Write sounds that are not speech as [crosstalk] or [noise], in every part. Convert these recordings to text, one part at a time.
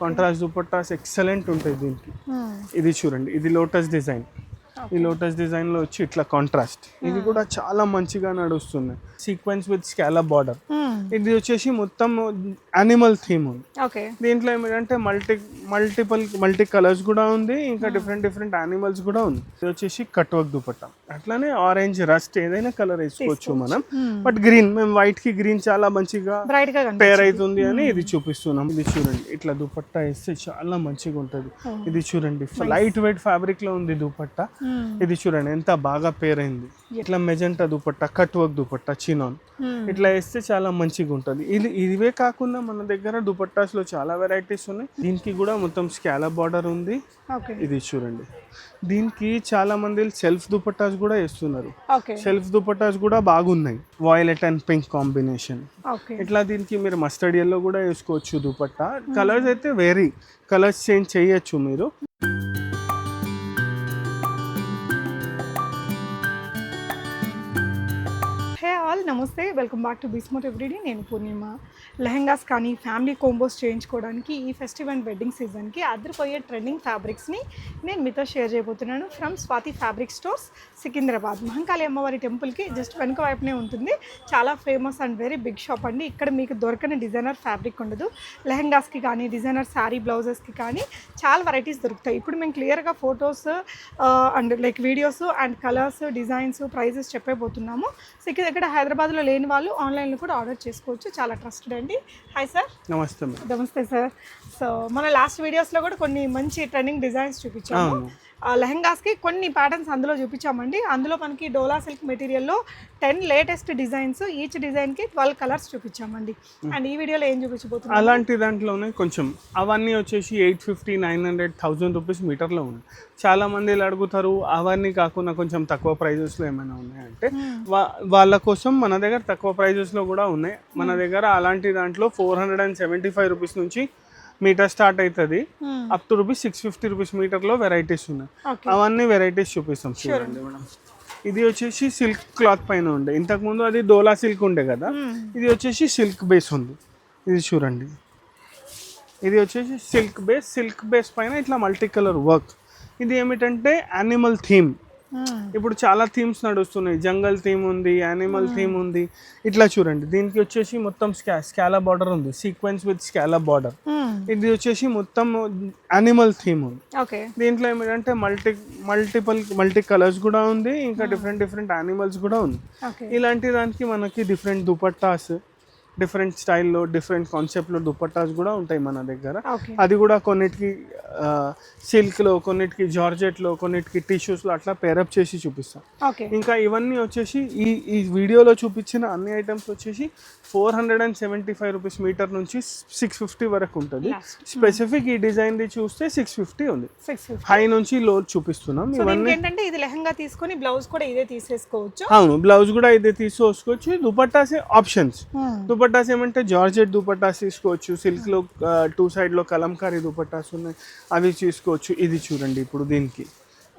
Contrast dupattas excellent ఉంటాయి దీనికి ఇది చూడండి ఇది లోటస్ డిజైన్ ఈ లోటస్ డిజైన్లో వచ్చి ఇట్లా కాంట్రాస్ట్ ఇది కూడా చాలా మంచిగా నడుస్తుంది సీక్వెన్స్ విత్ స్కాలప్ బార్డర్ ఇది వచ్చేసి మొత్తం యానిమల్ థీమ్ ఉంది దీంట్లో ఏమిటంటే మల్టీ మల్టిపుల్ మల్టీ కలర్స్ కూడా ఉంది ఇంకా డిఫరెంట్ డిఫరెంట్ యానిమల్స్ కూడా ఉంది ఇది వచ్చేసి కట్ వర్క్ దుపట్టా అట్లానే ఆరెంజ్ రస్ట్ ఏదైనా కలర్ వేసుకోవచ్చు మనం. బట్ గ్రీన్ మేము వైట్కి గ్రీన్ చాలా మంచిగా బ్రైట్గా పేర్ అవుతుంది అని ఇది చూపిస్తున్నాం. ఇది చూడండి ఇట్లా దుపట్టా వేస్తే చాలా మంచిగా ఉంటది. ఇది చూడండి లైట్ వెయిట్ ఫ్యాబ్రిక్లో ఉంది దుపట్టా. ఇది చూడండి ఎంత బాగా పేర్ అయింది. ఇట్లా magenta dupatta cut work dupatta chinon ఇట్లా వేస్తే చాలా మంచిగా ఉంటుంది. ఇది ఇవే కాకుండా మన దగ్గర దుపట్టాస్లో చాలా వెరైటీస్ ఉన్నాయి. దీనికి కూడా మొత్తం స్కాలప్ బార్డర్ ఉంది. ఓకే ఇది చూడండి. దీనికి చాలా మంది సెల్ఫ్ దుపట్టాస్ కూడా వేస్తున్నారు. సెల్ఫ్ దుపట్టాస్ కూడా బాగున్నాయి. వాయిలెట్ అండ్ పింక్ కాంబినేషన్ ఇట్లా దీనికి మీరు మస్టర్డ్ ఎల్లో కూడా వేసుకోవచ్చు దుపట్టా. కలర్స్ అయితే వేరీ కలర్స్ చేంజ్ చేయొచ్చు మీరు. All namaste welcome back to బిస్మోట్ everyday నేను పూర్ణిమ. లెహంగాస్ కానీ ఫ్యామిలీ కోంబోస్ చేయించుకోవడానికి ఈ ఫెస్టివల్ అండ్ వెడ్డింగ్ సీజన్కి అదిరిపోయే ట్రెండింగ్ ఫ్యాబ్రిక్స్ని నేను మీతో షేర్ చేయబోతున్నాను from Swathi fabric stores Secunderabad. Mahankali అమ్మవారి టెంపుల్కి జస్ట్ వెనుక వైపునే ఉంటుంది. చాలా famous and very big shop అండి. ఇక్కడ మీకు దొరకని డిజైనర్ ఫ్యాబ్రిక్ ఉండదు. లెహంగాస్కి కానీ డిజైనర్ శారీ బ్లౌజెస్కి కానీ చాలా వెరైటీస్ దొరుకుతాయి. ఇప్పుడు మేము క్లియర్గా photos and like videos and colours designs prices చెప్పబోతున్నాము. So ఇక్కడ హైదరాబాద్ హైదరాబాద్లో లేని వాళ్ళు ఆన్లైన్లో కూడా ఆర్డర్ చేసుకోవచ్చు. చాలా ట్రస్టెడ్ అండి. హాయ్ సార్ నమస్తే నమస్తే సార్ సో మన లాస్ట్ వీడియోస్లో కూడా కొన్ని మంచి ట్రెండింగ్ డిజైన్స్ చూపించాము. లెహంగాస్కి కొన్ని ప్యాటర్న్స్ అందులో చూపించామండి. అందులో మనకి డోలా సిల్క్ మెటీరియల్లో టెన్ లేటెస్ట్ డిజైన్స్ ఈచ్ డిజైన్కి ట్వెల్వ్ కలర్స్ చూపించామండి. అండ్ ఈ వీడియోలో ఏం చూపించబోతున్నాం? అలాంటి దాంట్లోనే కొంచెం అవన్నీ వచ్చేసి eight fifty nine hundred thousand rupees మీటర్లో ఉన్నాయి. చాలా మంది ఇలా అడుగుతారు అవన్నీ కాకుండా కొంచెం తక్కువ ప్రైజెస్లో ఏమైనా ఉన్నాయంటే వా వాళ్ళ కోసం మన దగ్గర తక్కువ ప్రైజెస్లో కూడా ఉన్నాయి. మన దగ్గర అలాంటి దాంట్లో four hundred and seventy five rupees నుంచి మీటర్ స్టార్ట్ అవుతుంది. Up to rupees six fifty rupees మీటర్లో varieties ఉన్నాయి. అవన్నీ వెరైటీస్ చూపిస్తాం చూడండి మేడం. ఇది వచ్చేసి సిల్క్ క్లాత్ పైన ఉండే. ఇంతకుముందు అది డోలా సిల్క్ ఉండే కదా. ఇది వచ్చేసి సిల్క్ బేస్ ఉంది. ఇది చూడండి. ఇది వచ్చేసి సిల్క్ బేస్ సిల్క్ బేస్ పైన ఇట్లా మల్టీ కలర్ వర్క్ ఇది ఏమిటంటే యానిమల్ థీమ్ ఇప్పుడు చాలా థీమ్స్ నడుస్తున్నాయి. జంగల్ థీమ్ ఉంది యానిమల్ థీమ్ ఉంది. ఇట్లా చూడండి. దీనికి వచ్చేసి మొత్తం స్కా స్కాలా బార్డర్ ఉంది. Sequence with scallop border. ఇది వచ్చేసి మొత్తం యానిమల్ థీమ్. ఉంది దీంట్లో ఏమిటంటే మల్టీ మల్టిపుల్ మల్టీ కలర్స్ కూడా ఉంది. ఇంకా డిఫరెంట్ డిఫరెంట్ యానిమల్స్ కూడా ఉంది. ఇలాంటి దానికి మనకి డిఫరెంట్ దుపట్టాస్ డిఫరెంట్ స్టైల్లో డిఫరెంట్ కాన్సెప్ట్లో దుపట్టాస్ కూడా ఉంటాయి మన దగ్గర. అది కూడా కొన్నిటికి సిల్క్లో కొన్నిటికి జార్జెట్లో కొన్నిటికి టిష్యూస్లో అట్లా పేరప్ చేసి చూపిస్తాం. ఇంకా ఇవన్నీ వచ్చేసి ఈ ఈ వీడియోలో చూపించిన అన్ని ఐటమ్స్ వచ్చేసి four hundred and seventy five rupees metre నుంచి సిక్స్ ఫిఫ్టీ వరకు ఉంటుంది. స్పెసిఫిక్ ఈ డిజైన్ది చూస్తే సిక్స్ ఫిఫ్టీ ఉంది. హై నుంచి లో చూపిస్తున్నాం. ఇవన్నీ ఏంటంటే ఇది లెహంగా తీసుకొని బ్లౌజ్ కూడా ఇదే తీసేసుకోవచ్చు. అవును బ్లౌజ్ కూడా ఇది తీసుకోవచ్చు దుపట్టాస్ ఆప్షన్స్ దుపట్టాస్ ఏమంటే జార్జెట్ దుపట్టాస్ తీసుకోవచ్చు సిల్క్లో టూ సైడ్లో కలంకారీ దుపట్టాస్ ఉన్నాయి. అవి తీసుకోవచ్చు. ఇది చూడండి ఇప్పుడు దీనికి.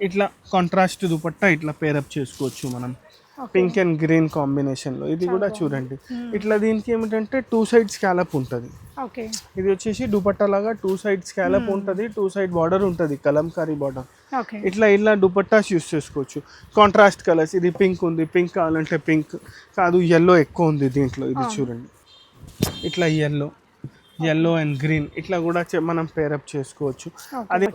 ఇట్లా కాంట్రాస్ట్ దుపట్టా ఇట్లా పేరప్ చేసుకోవచ్చు మనం. పింక్ అండ్ గ్రీన్ కాంబినేషన్లో. ఇది కూడా చూడండి. ఇట్లా దీనికి ఏమిటంటే టూ సైడ్ స్కాలప్ ఉంటుంది. ఓకే ఇది వచ్చేసి దుపట్టా లాగా టూ సైడ్ స్కాలప్ ఉంటుంది టూ సైడ్ బార్డర్ ఉంటుంది కలంకారీ బార్డర్ ఇట్లా ఇలా దుపట్టాస్ యూస్ చేసుకోవచ్చు. కాంట్రాస్ట్ కలర్స్ ఇది పింక్ ఉంది. పింక్ కావాలంటే పింక్ కాదు ఎల్లో ఎక్కువ ఉంది దీంట్లో. ఇది చూడండి. ఇట్లా ఎల్లో ఎల్లో అండ్ గ్రీన్ ఇట్లా కూడా మనం పేరప్ చేసుకోవచ్చు. అది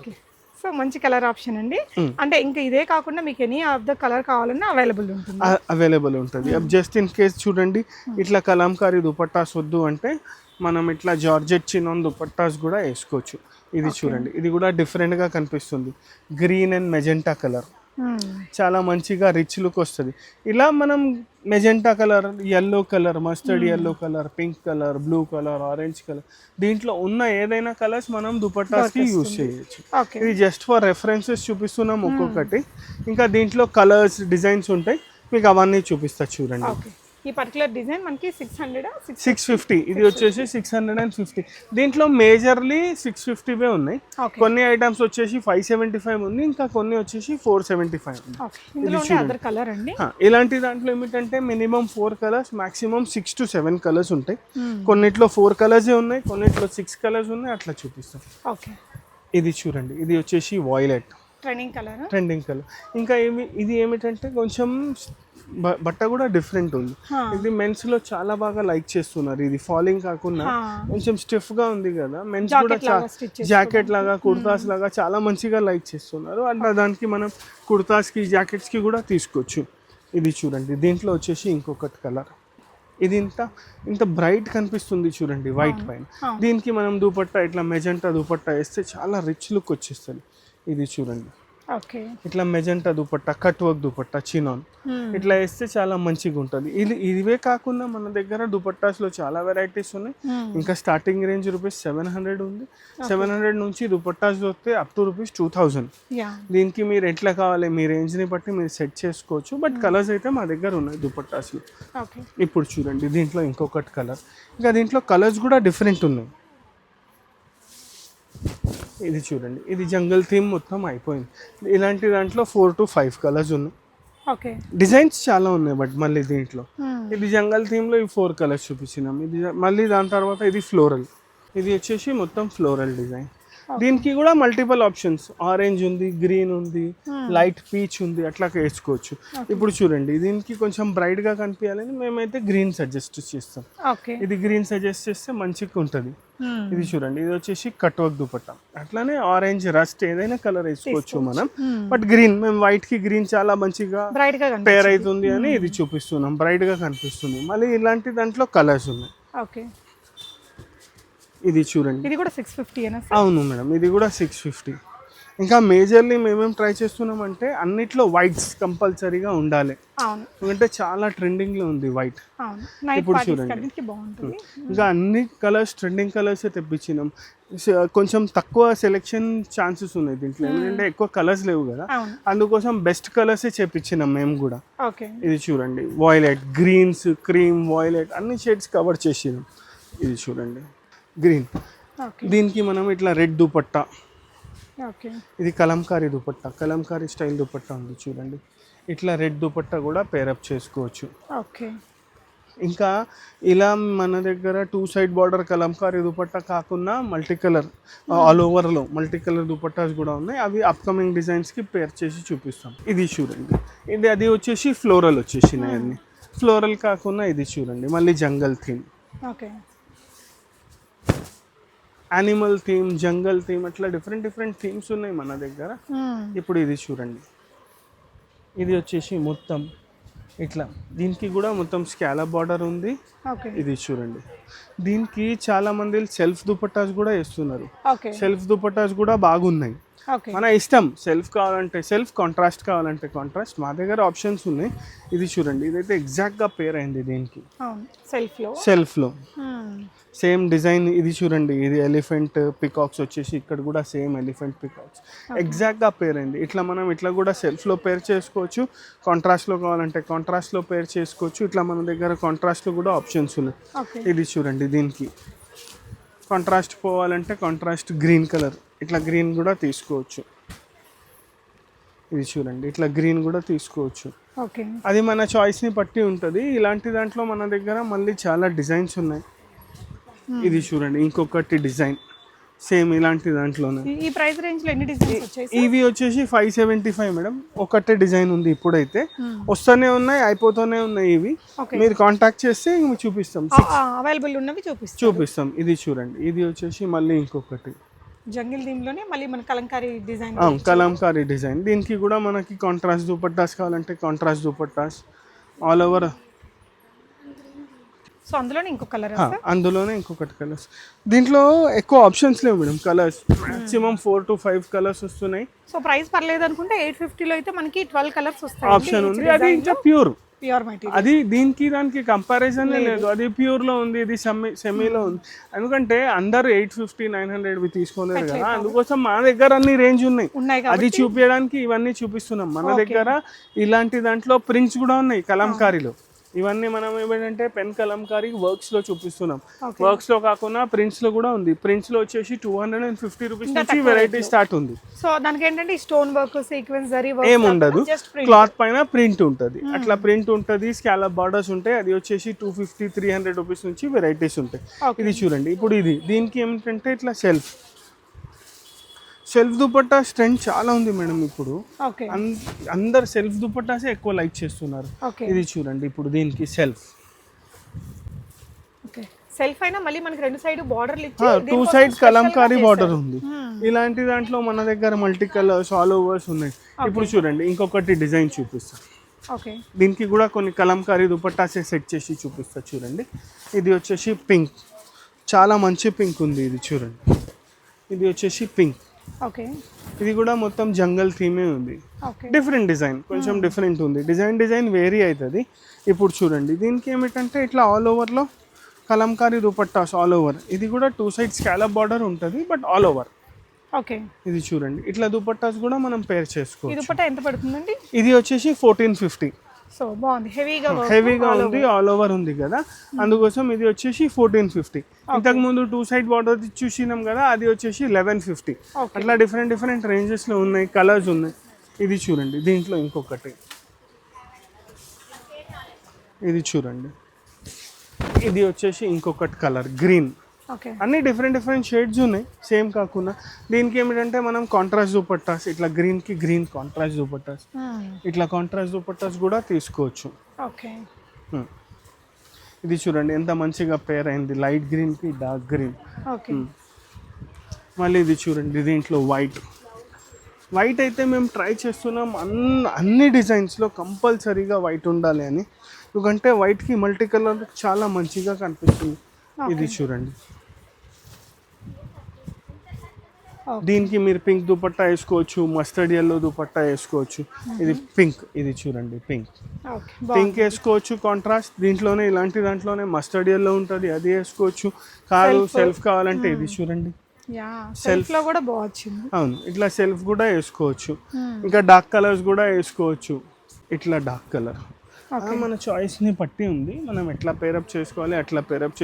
సో మంచి కలర్ ఆప్షన్ అండి. Hmm. అంటే ఇంకా ఇదే కాకుండా మీకు ఎనీ ఆఫ్ ద కలర్ కావాలన్నా అవైలబుల్ ఉంటుంది. అవైలబుల్ ఉంటుంది. జస్ట్ ఇన్ కేస్ చూడండి ఇట్లా కలంకారీ దుపట్టాస్ వద్దు అంటే మనం ఇట్లా జార్జెట్ చిన్నోన్ దుపట్టాస్ కూడా వేసుకోవచ్చు. ఇది చూడండి. ఇది కూడా డిఫరెంట్గా కనిపిస్తుంది. Green and magenta colour Hmm. చాలా మంచిగా రిచ్ లుక్ వస్తుంది. ఇలా మనం magenta colour yellow colour mustard yellow colour pink colour blue colour orange colour దీంట్లో ఉన్న ఏదైనా కలర్స్ మనం దుపట్టాస్కి యూజ్ చేయొచ్చు. ఇది జస్ట్ ఫర్ రెఫరెన్సెస్ చూపిస్తున్నాం ఒక్కొక్కటి. ఇంకా దీంట్లో కలర్స్ డిజైన్స్ ఉంటాయి. మీకు అవన్నీ చూపిస్తా చూడండి. ఓకే ఈ పర్టికులర్ డిజైన్ మనకి సిక్స్ హండ్రెడ్ సిక్స్ ఫిఫ్టీ ఇది వచ్చేసి సిక్స్ హండ్రెడ్ అండ్ ఫిఫ్టీ దీంట్లో మేజర్లీ సిక్స్ ఫిఫ్టీవే ఉన్నాయి. కొన్ని ఐటమ్స్ వచ్చేసి ఫైవ్ సెవెంటీ ఫైవ్ ఉంది. ఇంకా కొన్ని వచ్చేసి ఫోర్ సెవెంటీ ఫైవ్ ఉంది కలర్ అండి? ఇలాంటి దాంట్లో ఏమిటంటే minimum four colours maximum six to seven colours ఉంటాయి. Hmm. కొన్నిట్లో ఫోర్ కలర్సే ఉన్నాయి కొన్నిట్లో సిక్స్ కలర్స్ ఉన్నాయి. అట్లా చూపిస్తాం. ఓకే ఇది చూడండి. ఇది వచ్చేసి violet trending colour trending colour ఇంకా ఏమి ఇది ఏమిటంటే కొంచెం బట్ట కూడా డిఫరెంట్ ఉంది. ఇది మెన్స్లో చాలా బాగా లైక్ చేస్తున్నారు. ఇది ఫాలింగ్ కాకుండా కొంచెం స్టిఫ్గా ఉంది కదా. మెన్స్ కూడా జాకెట్ లాగా కుర్తాస్ లాగా చాలా మంచిగా లైక్ చేస్తున్నారు. అట్లా దానికి మనం కుర్తాస్కి జాకెట్స్కి కూడా తీసుకోవచ్చు. ఇది చూడండి. దీంట్లో వచ్చేసి ఇంకొకటి కలర్ ఇది ఇంత ఇంత బ్రైట్ కనిపిస్తుంది చూడండి వైట్ పైన. దీనికి మనం దుపట్టా ఇట్లా మెజెంటా దుపట్టా వేస్తే చాలా రిచ్ లుక్ వచ్చేస్తుంది. ఇది చూడండి. ఇట్లా magenta dupatta cut work dupatta chinon. ఇట్లా వేస్తే చాలా మంచిగా ఉంటుంది ఇది ఇవే కాకుండా మన దగ్గర దుపట్టాస్లో చాలా వెరైటీస్ ఉన్నాయి. ఇంకా starting range rupees seven hundred ఉంది. సెవెన్ హండ్రెడ్ నుంచి దుపట్టాస్ వస్తే up to rupees two thousand. దీనికి మీరు ఎట్లా కావాలి మీ రేంజ్ని బట్టి మీరు సెట్ చేసుకోవచ్చు. బట్ కలర్స్ అయితే మా దగ్గర ఉన్నాయి దుపట్టాస్లో. ఓకే. ఇప్పుడు చూడండి దీంట్లో ఇంకొకటి కలర్. ఇంకా దీంట్లో కలర్స్ కూడా డిఫరెంట్ ఉన్నాయి. ఇది చూడండి. ఇది జంగల్ థీమ్ మొత్తం అయిపోయింది. ఇలాంటి దాంట్లో ఫోర్ టు ఫైవ్ కలర్స్ ఉన్నాయి. ఓకే. డిజైన్స్ చాలా ఉన్నాయి బట్ మళ్ళీ దీంట్లో. ఇది జంగల్ థీమ్లో ఈ ఫోర్ కలర్స్ చూపించినాం. ఇది మళ్ళీ దాని తర్వాత ఇది ఫ్లోరల్ ఇది వచ్చేసి మొత్తం ఫ్లోరల్ డిజైన్ దీనికి కూడా మల్టిపుల్ ఆప్షన్స్ ఆరెంజ్ ఉంది గ్రీన్ ఉంది లైట్ పీచ్ ఉంది అట్లా వేసుకోవచ్చు. ఇప్పుడు చూడండి దీనికి కొంచెం బ్రైట్గా కనిపించాలని మేమైతే గ్రీన్ సజెస్ట్ చేస్తాం. ఓకే ఇది గ్రీన్ సజెస్ట్ చేస్తే మంచిగా ఉంటుంది. ఇది చూడండి ఇది వచ్చేసి కట్ వర్క్ దుపట్టా. అట్లానే ఆరెంజ్ రస్ట్ ఏదైనా కలర్ వేసుకోవచ్చు మనం. బట్ గ్రీన్ మేము వైట్కి గ్రీన్ చాలా మంచిగా బ్రైట్ పేర్ అవుతుంది అని ఇది చూపిస్తున్నాం. బ్రైట్గా కనిపిస్తుంది. మళ్ళీ ఇలాంటి దాంట్లో కలర్స్ ఉన్నాయి. ఓకే ఇది చూడండి. ఇది కూడా సిక్స్ ఫిఫ్టీ అవును మేడం ఇది కూడా సిక్స్ ఫిఫ్టీ ఇంకా మేజర్లీ మేమేం ట్రై చేస్తున్నామంటే అన్నిట్లో వైట్స్ కంపల్సరీగా ఉండాలి. ఎందుకంటే చాలా ట్రెండింగ్లో ఉంది వైట్ ఇప్పుడు చూడండి. ఇంకా అన్ని కలర్స్ ట్రెండింగ్ కలర్స్ తెప్పించినాం. కొంచెం తక్కువ సెలెక్షన్ ఛాన్సెస్ ఉన్నాయి దీంట్లో. ఎందుకంటే ఎక్కువ కలర్స్ లేవు కదా. అందుకోసం బెస్ట్ కలర్సే చేపించినాం మేము కూడా. ఓకే. ఇది చూడండి. వాయిలెట్ గ్రీన్స్ క్రీమ్ వాయిలెట్ అన్ని షేడ్స్ కవర్ చేసినాం. ఇది చూడండి. గ్రీన్. దీనికి మనం ఇట్లా రెడ్ దుపట్టా. ఓకే. ఇది కలంకారీ దుపట్టా. కలంకారీ స్టైల్ దుపట్టా ఉంది చూడండి. ఇట్లా రెడ్ దుపట్టా కూడా పేరప్ చేసుకోవచ్చు. ఓకే. ఇంకా ఇలా మన దగ్గర two side border kalamkari dupatta కాకుండా మల్టీ కలర్ ఆల్ ఓవర్లో మల్టీ కలర్ దుపట్టాస్ కూడా ఉన్నాయి. అవి అప్కమింగ్ డిజైన్స్కి పేర్ చేసి చూపిస్తాం. ఇది చూడండి. ఇది అది వచ్చేసి ఫ్లోరల్ వచ్చేసినాయి అన్ని. ఫ్లోరల్ కాకుండా ఇది చూడండి. మళ్ళీ jungle theme okay. Animal theme jungle theme అట్లా డిఫరెంట్ డిఫరెంట్ థీమ్స్ ఉన్నాయి మన దగ్గర. ఇప్పుడు ఇది చూడండి. ఇది వచ్చేసి మొత్తం ఇట్లా. దీనికి కూడా మొత్తం స్కాలా బార్డర్ ఉంది. ఇది చూడండి. దీనికి చాలా మంది సెల్ఫ్ దుపట్టాస్ కూడా వేస్తున్నారు. సెల్ఫ్ దుపట్టాస్ కూడా బాగున్నాయి. మన ఇష్టం సెల్ఫ్ కావాలంటే సెల్ఫ్ కాంట్రాస్ట్ కావాలంటే కాంట్రాస్ట్ మా దగ్గర ఆప్షన్స్ ఉన్నాయి. ఇది చూడండి. ఇదైతే ఎగ్జాక్ట్గా పేర్ అయింది దీనికి. అవును. సెల్ఫ్లో సెల్ఫ్లో సేమ్ డిజైన్ ఇది చూడండి. ఇది ఎలిఫెంట్ పికాక్స్ వచ్చేసి ఇక్కడ కూడా సేమ్ ఎలిఫెంట్ పికాక్స్ ఎగ్జాక్ట్గా పేర్ అయింది. ఇట్లా మనం ఇట్లా కూడా సెల్ఫ్లో పేర్ చేసుకోవచ్చు. కాంట్రాస్ట్లో కావాలంటే కాంట్రాస్ట్లో పేర్ చేసుకోవచ్చు. ఇట్లా మన దగ్గర కాంట్రాస్ట్లో కూడా ఆప్షన్స్ ఉన్నాయి. ఇది చూడండి దీనికి. కాంట్రాస్ట్ పోవాలంటే కాంట్రాస్ట్ గ్రీన్ కలర్ ఇట్లా గ్రీన్ కూడా తీసుకోవచ్చు. ఇది చూడండి ఇట్లా గ్రీన్ కూడా తీసుకోవచ్చు. ఓకే. అది మన చాయిస్ని బట్టి ఉంటుంది. ఇలాంటి దాంట్లో మన దగ్గర మళ్ళీ చాలా డిజైన్స్ ఉన్నాయి. ఇది చూడండి ఇంకొకటి డిజైన్. సేమ్ ఇలాంటి దాంట్లోనే. ఈ ప్రైస్ రేంజ్లో ఎన్ని డిజైన్స్ వచ్చాయి ఇవి వచ్చేసి ఫైవ్ సెవెంటీ ఫైవ్ మేడం ఒకటే డిజైన్ ఉంది ఇప్పుడైతే. వస్తూనే ఉన్నాయి అయిపోతూనే ఉన్నాయి ఇవి. మీరు కాంటాక్ట్ చేస్తే చూపిస్తాం. అవైలబుల్ ఉన్నవి చూపిస్తాం. చూపిస్తాం. ఇది చూడండి ఇది వచ్చేసి మళ్ళీ ఇంకొకటి. జంగిల్ దీమ్లోనే మళ్ళీ మన కలంకారీ డిజైన్ కలంకారీ డిజైన్. దీనికి కూడా మనకి కాంట్రాస్ట్ దుపట్టాస్ కావాలంటే contrast dupattas. All over so అందులోనే ఇంకో కలర్ అందులోనే ఇంకొకటి కలర్స్ దీంట్లో ఎక్కువ ఆప్షన్స్ లేవు madam colours maximum four to five colours వస్తున్నాయి. సో ప్రైస్ పర్లేదు అనుకుంటే ఎయిట్ ఫిఫ్టీలో అయితే మనకి ట్వెల్వ్ కలర్స్ వస్తాయి ఆప్షన్ ఉంది. అది ఇంకా ప్యూర్ ప్యూర్ మెటీరియల్ అది దీనికి దానికి కంపారిజన్ లేదు. అది ప్యూర్లో ఉంది ఇది సెమీ సెమీలో ఉంది. ఎందుకంటే అందరు ఎయిట్ ఫిఫ్టీ నైన్ హండ్రెడ్ తీసుకోలేరు కదా. అందుకోసం మా దగ్గర అన్ని రేంజ్ ఉన్నాయి. అది చూపించడానికి ఇవన్నీ చూపిస్తున్నాం. మన దగ్గర ఇలాంటి దాంట్లో ప్రింట్స్ కూడా ఉన్నాయి కలంకారీలో. ఇవన్నీ మనం ఏమిటంటే పెన్ కలంకారీ వర్క్స్లో చూపిస్తున్నాం. వర్క్స్లో కాకుండా ప్రింట్స్లో కూడా ఉంది. ప్రింట్స్లో వచ్చేసి two hundred and fifty rupees నుంచి వెరైటీ స్టార్ట్ ఉంది. సో దానికి ఏంటంటే stone work sequence zari work ఏముండదు క్లాత్ పైన ప్రింట్ ఉంటుంది. అట్లా ప్రింట్ ఉంటుంది. స్కాలప్ బార్డర్స్ ఉంటాయి. అది వచ్చేసి two fifty three hundred rupees నుంచి వెరైటీస్ ఉంటాయి. ఇది చూడండి. ఇప్పుడు ఇది. దీనికి ఏమిటంటే ఇట్లా సెల్ఫ్ సెల్ఫ్ దుపట్టా స్ట్రెంత్ చాలా ఉంది మేడం ఇప్పుడు. అందరు సెల్ఫ్ దుపట్టాసే ఎక్కువ లైక్ చేస్తున్నారు. ఇది చూడండి ఇప్పుడు దీనికి సెల్ఫ్. ఓకే. సెల్ఫ్ అయినా మళ్ళీ మనకి రెండు సైడ్ బార్డర్లు ఇచ్చి టూ సైడ్ కలంకారీ. బార్డర్ ఉంది. ఇలాంటి దాంట్లో మన దగ్గర మల్టీ కలర్స్ ఆల్ ఓవర్స్ ఉన్నాయి. ఇప్పుడు చూడండి ఇంకొకటి డిజైన్ చూపిస్తాను ఓకే. దీనికి కూడా కొన్ని కలంకారీ దుపట్టాసే సెట్ చేసి చూపిస్తా చూడండి. ఇది వచ్చేసి పింక్. చాలా మంచి పింక్ ఉంది ఇది చూడండి. ఇది వచ్చేసి పింక్. ఓకే. ఇది కూడా మొత్తం జంగల్ థీమే ఉంది. ఓకే. డిఫరెంట్ డిజైన్ కొంచెం డిఫరెంట్ ఉంది. డిజైన్ డిజైన్ వేరీ అవుతుంది ఇప్పుడు చూడండి దీనికి ఏమిటంటే ఇట్లా ఆల్ ఓవర్లో కలంకారీ దుపట్టాస్ ఆల్ ఓవర్ ఇది కూడా టూ సైడ్ స్కాలప్ బార్డర్ ఉంటుంది బట్ ఆల్ ఓవర్ ఓకే. ఇది చూడండి ఇట్లా దుపట్టాస్ కూడా మనం పేర్ చేసుకోవచ్చు. దుపట్టా ఎంత పడుతుందండి? ఇది వచ్చేసి ఫోర్టీన్ ఫిఫ్టీ సో బాగుంది. హెవీగా హెవీగా ఉంది ఆల్ ఓవర్ ఉంది కదా. అందుకోసం ఇది వచ్చేసి ఫోర్టీన్ ఫిఫ్టీ ఇంతకు ముందు టూ సైడ్ బార్డర్ చూసినాం కదా అది వచ్చేసి లెవెన్ ఫిఫ్టీ. అట్లా డిఫరెంట్ డిఫరెంట్ రేంజెస్లో ఉన్నాయి కలర్స్ ఉన్నాయి. ఇది చూడండి దీంట్లో ఇంకొకటి. ఇది చూడండి. ఇది వచ్చేసి ఇంకొకటి కలర్ గ్రీన్ అన్ని డిఫరెంట్ డిఫరెంట్ షేడ్స్ ఉన్నాయి. సేమ్ కాకుండా దీనికి ఏమిటంటే మనం కాంట్రాస్ట్ దుపట్టాస్ ఇట్లా గ్రీన్కి గ్రీన్ కాంట్రాస్ట్ దుపట్టాస్. ఇట్లా కాంట్రాస్ట్ దుపట్టాస్ కూడా తీసుకోవచ్చు. ఓకే. ఇది చూడండి ఎంత మంచిగా పేర్ అయింది. లైట్ గ్రీన్కి డార్క్ గ్రీన్ ఓకే. మళ్ళీ ఇది చూడండి దీంట్లో వైట్ వైట్ అయితే మేము ట్రై చేస్తున్నాం. అన్ని అన్ని డిజైన్స్లో కంపల్సరీగా వైట్ ఉండాలి అని. ఎందుకంటే వైట్కి మల్టీ కలర్ చాలా మంచిగా కనిపిస్తుంది. ఇది చూడండి. దీనికి మీరు పింక్ దుపట్టా వేసుకోవచ్చు మస్టర్డ్ ఎల్లో దుపట్టా వేసుకోవచ్చు. ఇది పింక్ ఇది చూడండి పింక్. పింక్ వేసుకోవచ్చు కాంట్రాస్ట్ దీంట్లోనే ఇలాంటి దాంట్లోనే మస్టర్డ్ ఎల్లో ఉంటుంది అది వేసుకోవచ్చు. కాదు సెల్ఫ్ కావాలంటే ఇది చూడండి. సెల్ఫ్లో కూడా బాగా వచ్చింది. అవును ఇట్లా సెల్ఫ్ కూడా వేసుకోవచ్చు. ఇంకా డార్క్ కలర్స్ కూడా వేసుకోవచ్చు. ఇట్లా డార్క్ కలర్ మన చాయిస్ని బట్టి ఉంది. మనం ఎట్లా పేరప్ చేసుకోవాలి అట్లా పేరప్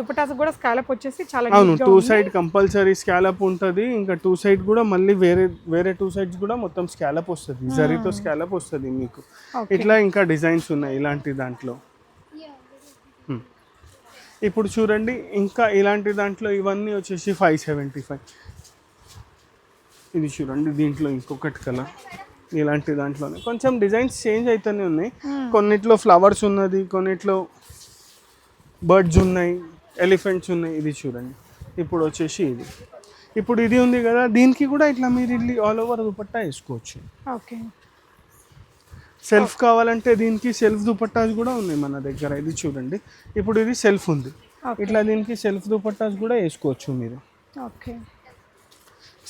దుపట్టాస్ కూడా స్కాలప్ వచ్చేసి చాలా అవును టూ. సైడ్ కంపల్సరీ స్కాలప్ ఉంటుంది. ఇంకా టూ సైడ్ కూడా మళ్ళీ వేరే వేరే టూ సైడ్స్ కూడా మొత్తం స్కాలప్ వస్తుంది. జరీతో స్కాలప్ వస్తుంది మీకు. ఇట్లా ఇంకా డిజైన్స్ ఉన్నాయి ఇలాంటి దాంట్లో. Hmm. ఇప్పుడు చూడండి ఇంకా ఇలాంటి దాంట్లో ఇవన్నీ వచ్చేసి ఫైవ్ సెవెంటీ ఫైవ్ ఇది చూడండి దీంట్లో ఇంకొకటి కలర్ ఇలాంటి దాంట్లోనే. కొంచెం డిజైన్స్ చేంజ్ అవుతూనే ఉన్నాయి. కొన్నిట్లో ఫ్లవర్స్ ఉన్నది కొన్నిట్లో బర్డ్స్ ఉన్నాయి ఎలిఫెంట్స్ ఉన్నాయి. ఇది చూడండి. ఇప్పుడు వచ్చేసి ఇది. ఇప్పుడు ఇది ఉంది కదా దీనికి కూడా ఇట్లా మీరు ఇల్లు ఆల్ ఓవర్ దుపట్టా వేసుకోవచ్చు. ఓకే. సెల్ఫ్ కావాలంటే దీనికి సెల్ఫ్ దుపట్టాస్ కూడా ఉన్నాయి మన దగ్గర. ఇది చూడండి. ఇప్పుడు ఇది సెల్ఫ్ ఉంది. ఇట్లా దీనికి సెల్ఫ్ దుపట్టాస్ కూడా వేసుకోవచ్చు మీరు. ఓకే.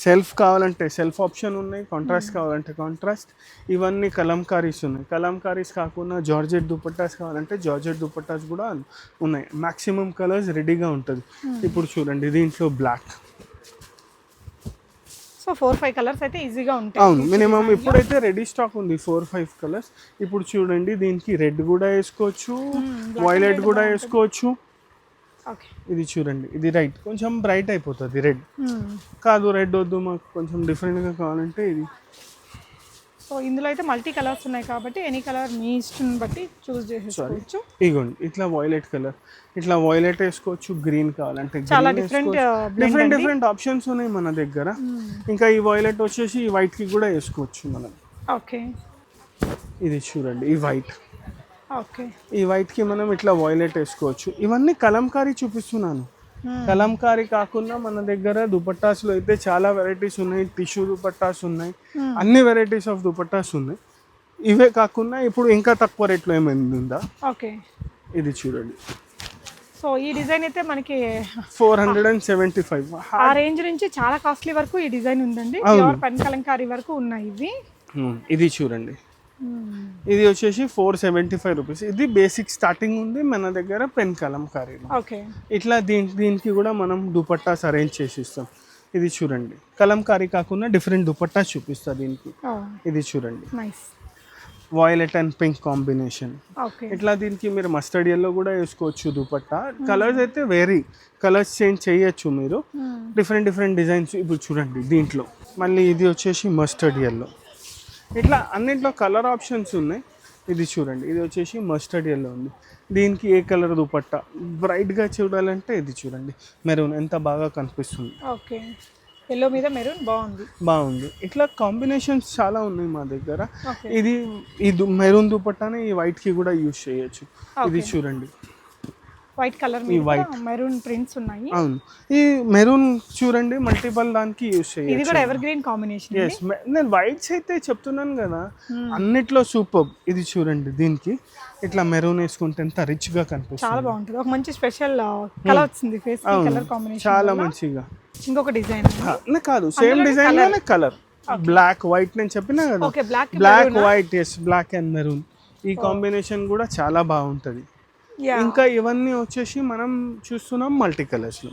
సెల్ఫ్ కావాలంటే సెల్ఫ్ ఆప్షన్ ఉన్నాయి కాంట్రాస్ట్ కావాలంటే కాంట్రాస్ట్ ఇవన్నీ కలంకారీస్ ఉన్నాయి. కలంకారీస్ కాకుండా జార్జెట్ దుపట్టాస్ కావాలంటే జార్జెట్ దుపట్టాస్ కూడా ఉన్నాయి. మాక్సిమం కలర్స్ రెడీగా ఉంటుంది. ఇప్పుడు చూడండి దీంట్లో black so four five colours అయితే ఈజీగా ఉంటాయి. అవును మినిమం ఇప్పుడైతే రెడీ స్టాక్ ఉంది ఫోర్ ఫైవ్ కలర్స్ ఇప్పుడు చూడండి దీనికి రెడ్ కూడా వేసుకోవచ్చు వైలెట్ కూడా వేసుకోవచ్చు. ఇది చూడండి ఇది రైట్. కొంచెం బ్రైట్ అయిపోతుంది రెడ్ కాదు రెడ్ వద్దు మాకు కొంచెం డిఫరెంట్గా కావాలంటే ఇది. సో ఇందులో అయితే మల్టీ కలర్స్ ఉన్నాయి కాబట్టి ఎనీ కలర్ మీ ఇష్టం బట్టి చూస్ చేసేసుకోవచ్చు. ఇగోండి ఇట్లా వైలెట్ కలర్ ఇట్లా వైలెట్ వేసుకోవచ్చు గ్రీన్ కావాలంటే చాలా డిఫరెంట్ డిఫరెంట్ డిఫరెంట్ ఆప్షన్స్ ఉన్నాయి మన దగ్గర. ఇంకా ఈ వైలెట్ వచ్చేసి ఈ white కి కూడా వేసుకోవచ్చు మనం. ఓకే ఇది చూడండి ఈ వైట్ ఈ white కి మనం ఇట్లా వైలెట్ వేసుకోవచ్చు. ఇవన్నీ కలంకారీ చూపిస్తున్నాను. కలంకారీ కాకుండా మన దగ్గర దుపట్టాస్లో అయితే చాలా వెరైటీస్ ఉన్నాయి. టిష్యూ దుపట్టాస్ ఉన్నాయి. అన్ని వెరైటీస్ ఆఫ్ దుపట్టాస్ ఉన్నాయి. ఇవే కాకుండా ఇప్పుడు ఇంకా తక్కువ రేట్లో ఏమైంది ఉందా? ఓకే. ఇది చూడండి. సో ఈ డిజైన్ అయితే మనకి four hundred and seventy five. ఆ రేంజ్ నుంచి చాలా కాస్ట్లీ వరకు ఈ డిజైన్ ఉందండి. పెన్ కలంకారీ వరకు ఉన్నాయి ఇవి. ఇది చూడండి. ఇది వచ్చేసి ఫోర్ సెవెంటీ ఫైవ్ రూపీస్. ఇది బేసిక్ స్టార్టింగ్ ఉంది మన దగ్గర పెన్ కలంకారీ ఓకే. ఇట్లా దీని దీనికి కూడా మనం దుపట్టాస్ అరేంజ్ చేసి ఇస్తాం ఇది చూడండి. కలంకారీ కాకుండా డిఫరెంట్ దుపట్టాస్ చూపిస్తా దీనికి. ఇది చూడండి. Violet and pink combination okay. ఇట్లా దీనికి మీరు మస్టర్డ్ ఎల్లో కూడా వేసుకోవచ్చు దుపట్టా. కలర్స్ అయితే వేరీ కలర్స్ చేంజ్ చేయొచ్చు మీరు. డిఫరెంట్ డిఫరెంట్ డిజైన్స్ ఇప్పుడు చూడండి దీంట్లో. మళ్ళీ ఇది వచ్చేసి మస్టర్డ్ ఎల్లో ఇట్లా అన్నింటిలో కలర్ ఆప్షన్స్ ఉన్నాయి. ఇది చూడండి. ఇది వచ్చేసి మస్టర్డ్ ఎల్లో ఉంది. దీనికి ఏ కలర్ దుపట్టా? బ్రైట్గా చూడాలంటే ఇది చూడండి. మెరూన్ ఎంత బాగా కనిపిస్తుంది. ఓకే. ఎల్లో మీద మెరూన్ బాగుంది. బాగుంది. ఇట్లా కాంబినేషన్స్ చాలా ఉన్నాయి మా దగ్గర. ఇది ఈ మెరూన్ దుపట్టానే ఈ వైట్కి కూడా యూజ్ చేయొచ్చు. ఇది చూడండి. White colour white. Maroon prints ఉన్నాయి. అవును. ఈ మెరూన్ చూడండి మల్టిపల్ దానికి యూజ్ ఇది చేయొచ్చు కూడా ఎవర్ గ్రీన్ కాంబినేషన్ ఎస్ నేను వైట్స్ అయితే చెప్తున్నాను కదా అన్నిట్లో సూపర్ ఇది చూడండి దీనికి. ఇట్లా మెరూన్ వేసుకుంటే ఎంత రిచ్గా చాలా కనిపిస్తుంది బాగుంటుంది. ఒక మంచి స్పెషల్ కలర్ వచ్చింది ఫేస్. కలర్ కాంబినేషన్ చాలా మంచిగా. ఇంకొక డిజైన్ కాదు సేమ్ డిజైన్లోనే కలర్ బ్లాక్ వైట్ నేను చెప్పినా కదా. Black black white yes black and maroon ఈ కాంబినేషన్ కూడా చాలా బాగుంటది. ఇంకా ఇవన్నీ వచ్చేసి మనం చూస్తున్నాం మల్టీ కలర్స్లో.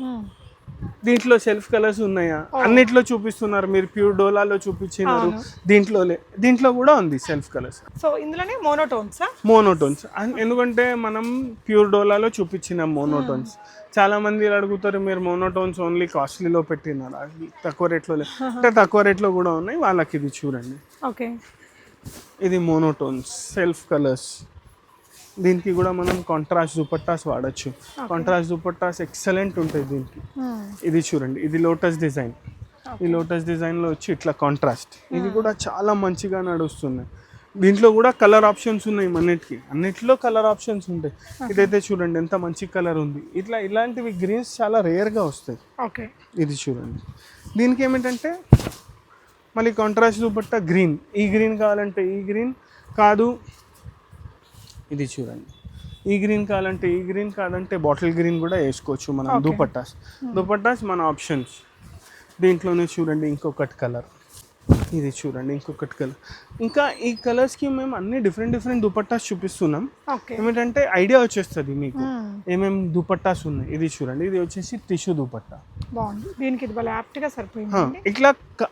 దీంట్లో సెల్ఫ్ కలర్స్ ఉన్నాయా? అన్నిట్లో చూపిస్తున్నారు మీరు ప్యూర్ డోలాలో చూపించినారు. దీంట్లో దీంట్లో కూడా ఉంది సెల్ఫ్ కలర్స్. సో ఇందులోనే మోనోటోన్స్ మోనోటోన్స్ ఎందుకంటే మనం ప్యూర్ డోలాలో చూపించినాం మోనోటోన్స్ చాలా మంది అడుగుతారు మీరు మోనోటోన్స్ ఓన్లీ కాస్ట్లీలో పెట్టినారు? అది తక్కువ రేట్లో [laughs] అంటే తక్కువ రేట్లో కూడా ఉన్నాయి వాళ్ళకి ఇది చూడండి. ఓకే ఇది మోనోటోన్స్ సెల్ఫ్ కలర్స్. దీనికి కూడా మనం కాంట్రాస్ట్ దుపట్టాస్ వాడచ్చు. కాంట్రాస్ట్ దుపట్టాస్ ఎక్సలెంట్ ఉంటాయి దీనికి. ఇది చూడండి ఇది లోటస్ డిజైన్ ఈ లోటస్ డిజైన్లో వచ్చి ఇట్లా కాంట్రాస్ట్ ఇది కూడా చాలా మంచిగా నడుస్తుంది. దీంట్లో కూడా కలర్ ఆప్షన్స్ ఉన్నాయి అన్నిటికి అన్నిట్లో కలర్ ఆప్షన్స్ ఉంటాయి. ఇదైతే చూడండి ఎంత మంచి కలర్ ఉంది. ఇట్లా ఇలాంటివి గ్రీన్స్ చాలా రేర్గా వస్తాయి. ఓకే ఇది చూడండి. దీనికి ఏమిటంటే మళ్ళీ కాంట్రాస్ట్ దుపట్టా గ్రీన్ ఈ గ్రీన్ కావాలంటే ఈ గ్రీన్ కాదు. ఇది చూడండి. ఈ గ్రీన్ కావాలంటే ఈ గ్రీన్ కాదంటే బాటిల్ గ్రీన్ కూడా వేసుకోవచ్చు మనం. దుపట్టాస్. దుపట్టాస్ మన ఆప్షన్స్. దీంట్లోనే చూడండి ఇంకొకటి కలర్. ఇది చూడండి ఇంకొకటి కలర్ ఇంకా ఈ కలర్స్కి మేము అన్ని డిఫరెంట్ డిఫరెంట్ దుపట్టాస్ చూపిస్తున్నాం. ఓకే. ఏమిటంటే ఐడియా వచ్చేస్తుంది మీకు. ఏమేమి దుపట్టాస్ ఉన్నాయి? ఇది చూడండి ఇది వచ్చేసి టిష్యూ దుపట్టా. బాగుంది. దీనికి ఇది భలే యాప్ట్గా హా, సరిపోయింది ఇట్లా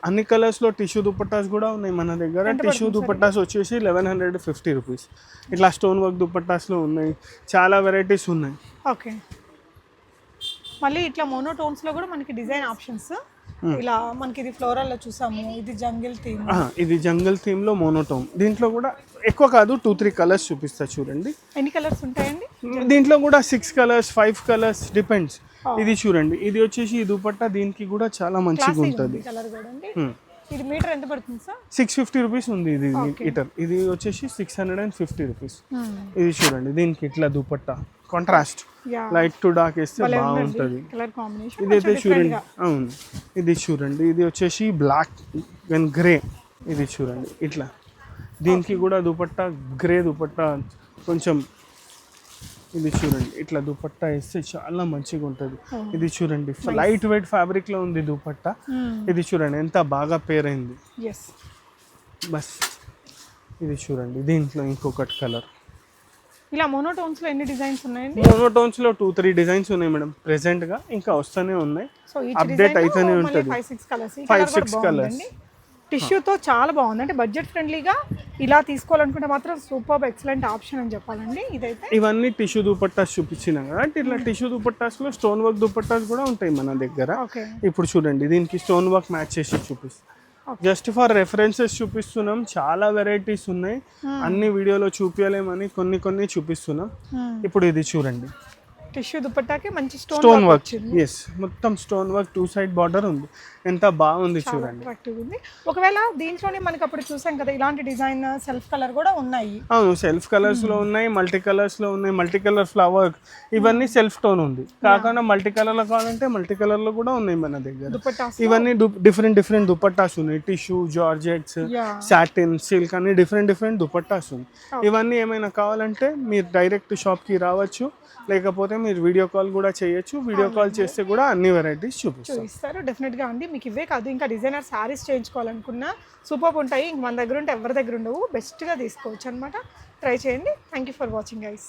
అన్ని కలర్స్లో టిష్యూ దుపట్టాస్ కూడా ఉన్నాయి మన దగ్గర. టిష్యూ దుపట్టాస్ వచ్చేసి లెవెన్ హండ్రెడ్ ఫిఫ్టీ రూపీస్ ఇట్లా స్టోన్ వర్క్ దుపట్టాస్లో ఉన్నాయి. చాలా వెరైటీస్ ఉన్నాయి. ఓకే. మళ్ళీ ఇట్లా మోనోటోన్స్లో కూడా మనకి డిజైన్ ఆప్షన్స్ ఇలా మనకి ఇది ఫ్లోరల్లో చూసాము ఇది జంగిల్ థీమ్ ఇది జంగల్ థీమ్లో మోనోటోమ్ దీంట్లో కూడా ఎక్కువ కాదు టూ త్రీ కలర్స్ చూపిస్తా చూడండి. ఎన్ని కలర్స్ ఉంటాయండి? దీంట్లో కూడా six colours five colours depends ఇది చూడండి ఇది వచ్చేసి ఈ దుపట్టా దీనికి కూడా చాలా మంచిగా ఉంటుంది. Hmm. ఇది మీటర్ ఎంత పడుతుంది సార్? సిక్స్ ఫిఫ్టీ రూపీస్ ఉంది ఇది మీటర్ ఇది వచ్చేసి six hundred and fifty rupees ఇది చూడండి దీనికి ఇట్లా dupatta. Contrast light to dark వేస్తే బాగుంటుంది. ఇదైతే చూడండి. అవును. ఇది చూడండి. ఇది వచ్చేసి బ్లాక్ అండ్ గ్రే ఇది చూడండి. ఇట్లా. దీనికి కూడా దుపట్టా గ్రే దుపట్టా కొంచెం ఇది చూడండి. ఇట్లా దుపట్టా వేస్తే చాలా మంచిగా ఉంటుంది. ఇది చూడండి. లైట్ వెయిట్ ఫ్యాబ్రిక్లో ఉంది దుపట్టా. ఇది చూడండి. ఎంత బాగా పేరైంది. బస్. ఇది చూడండి. దీంట్లో ఇంకొకటి కలర్ ఇలా మోనోటోన్స్లో ఎన్ని డిజైన్స్ ఉన్నాయండి? మోనోటోన్స్లో టూ త్రీ డిజైన్స్ ఉన్నాయి మేడం. ప్రెసెంట్గా ఇంకా వస్తూనే ఉన్నాయి. సో ఈ Update అయితేనే ఉంటుంది. ఫైవ్ సిక్స్ కలర్స్ ఈ Five, కలర్ కూడా six బాగుందండి. టిష్యూతో చాలా బాగుంది. అంటే బడ్జెట్ ఫ్రెండ్లీగా ఇలా తీసుకోవాలనుకుంటే మాత్రం సూపర్ ఎక్సలెంట్ ఆప్షన్ అని చెప్పాలండి. ఇదైతే ఇవన్నీ టిష్యూ దుపట్టాస్ చూపించినా కదా? అంటే ఇట్లా టిష్యూ దుపట్టాస్లో స్టోన్ వర్క్ దుపట్టాస్ కూడా ఉంటాయి మన దగ్గర. ఇప్పుడు చూడండి దీనికి స్టోన్ వర్క్ మ్యాచ్ చేసి చూపిస్తాం. జస్ట్ ఫర్ రెఫరెన్సెస్ చూపిస్తున్నాం. చాలా వెరైటీస్ ఉన్నాయి. అన్ని వీడియోలో చూపించలేమని కొన్ని కొన్ని చూపిస్తున్నాం. ఇప్పుడు ఇది చూడండి. టిష్యూ దుపట్టాకి మంచి స్టోన్ స్టోన్ వర్క్ ఎస్ మొత్తం stone work two side border ఉంది. ఎంత బాగుంది చూడండి. ఉంది. ఒకవేళ దీంట్లోనే మనకి అప్పుడు చూసాం కదా ఇలాంటి డిజైన్ సెల్ఫ్ కలర్ కూడా ఉన్నాయి. అవును సెల్ఫ్ కలర్స్లో ఉన్నాయి మల్టీ కలర్స్లో ఉన్నాయి మల్టీ కలర్ ఫ్లవర్ ఇవన్నీ సెల్ఫ్ టోన్ ఉంది. కాకుండా మల్టీ కలర్లో కావాలంటే మల్టీ కలర్లో కూడా ఉన్నాయి మన దగ్గర. ఇవన్నీ డిఫరెంట్ డిఫరెంట్ దుపట్టాస్ ఉన్నాయి. టిష్యూ జార్జెట్స్ సాటిన్ సిల్క్ అన్ని డిఫరెంట్ డిఫరెంట్ దుపట్టాస్ ఉన్నాయి. ఇవన్నీ ఏమైనా కావాలంటే మీరు డైరెక్ట్ షాప్కి రావచ్చు. లేకపోతే మీరు వీడియో కాల్ కూడా చేయొచ్చు. వీడియో కాల్ చేస్తే కూడా అన్ని వెరైటీస్ చూపిస్తాం. చూపిస్తారు డెఫినెట్గా అండి. మీకు ఇవే కాదు ఇంకా డిజైనర్ శారీస్ చేయించుకోవాలనుకున్నా సూపర్ ఉంటాయి. ఇంక మన దగ్గర ఉంటే ఎవరి దగ్గర ఉండవు. బెస్ట్గా తీసుకోవచ్చు అనమాట ట్రై చేయండి. Thank you for watching guys